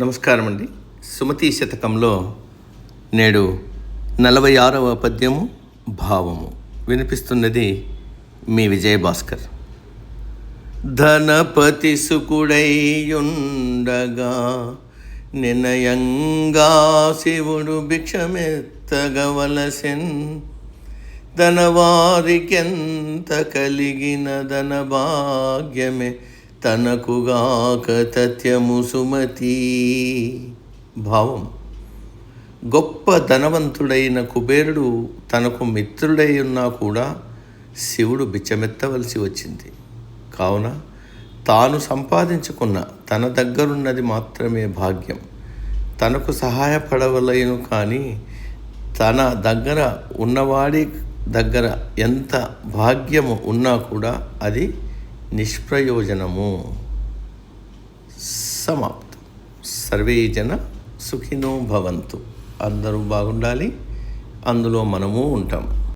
నమస్కారం అండి సుమతి శతకంలో నేడు నలభై ఆరవ పద్యము భావము. వినిపిస్తున్నది మీ విజయభాస్కర్. ధనపతి సుకుడైయుండగా నినయంగా శివుడు భిక్షమెత్తగవలసెన్. ధనవారికెంత కలిగిన ధన భాగ్యమే తనకుగాక తత్యము సుమతి. భావం. గొప్ప ధనవంతుడైన కుబేరుడు తనకు మిత్రుడై ఉన్నా కూడా శివుడు బిచ్చమెత్తవలసి వచ్చింది. కావున తాను సంపాదించుకున్న తన దగ్గరున్నది మాత్రమే భాగ్యం. తనకు సహాయపడవలేను కానీ తన దగ్గర ఉన్నవాడి దగ్గర ఎంత భాగ్యము ఉన్నా కూడా అది నిష్ప్రయోజనము. సమాప్తం. సర్వే జన సుఖినో భవంతు. అందరూ బాగుండాలి. అందులో మనము ఉంటాం